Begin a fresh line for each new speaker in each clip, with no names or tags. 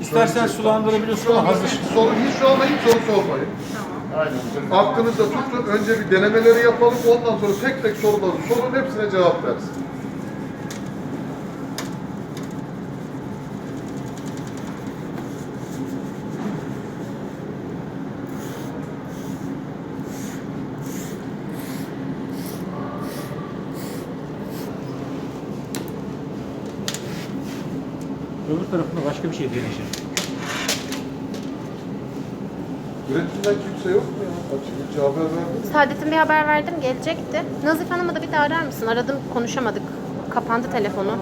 İstersen sulandırabiliyorsun ama hazır.
Hiç, soru, hiç şu anda hiç soru sormayın.
Aynen.
Aklınızda tutun, önce bir denemeleri yapalım, ondan sonra tek tek soruları sorun, hepsine cevap versin.
Öbür tarafında başka bir şey deneyeceğim.
Üretimden kimse yok mu ya? Açık hiç haber vermedi.
Saadet'in bir haber verdim gelecekti. Nazif Hanım'a da bir daha arar mısın? Aradım konuşamadık. Kapandı telefonu.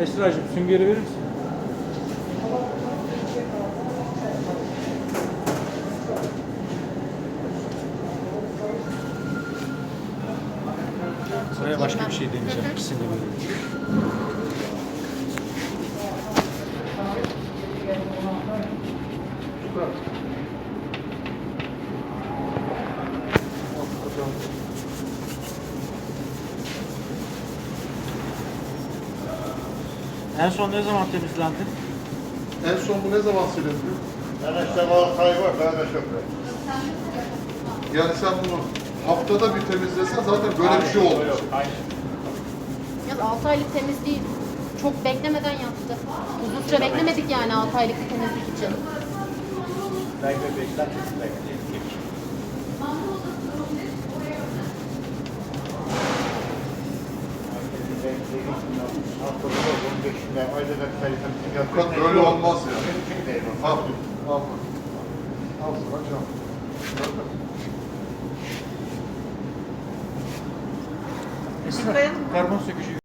Esra'cığım süngeri verir misin? Sıraya başka bir şey deneyeceğim. İkisini de böyle. En son ne zaman temizlendi?
En son bu ne zaman silindi?
Ben işte var var, ben de var.
Yani sen bunu haftada bir temizlesen zaten böyle bir şey olmuş.
Aynen.
Yalnız 6 aylık temizliği çok beklemeden yaptı. Uzun süre beklemedik yani 6 aylık bir temizlik için.
Ben de beklentim beklentim. Haftada 15 günde ayda da sayısını
Fakat böyle olmaz yani.
Mümkün değil.
Al, al. Al
karbon sökücü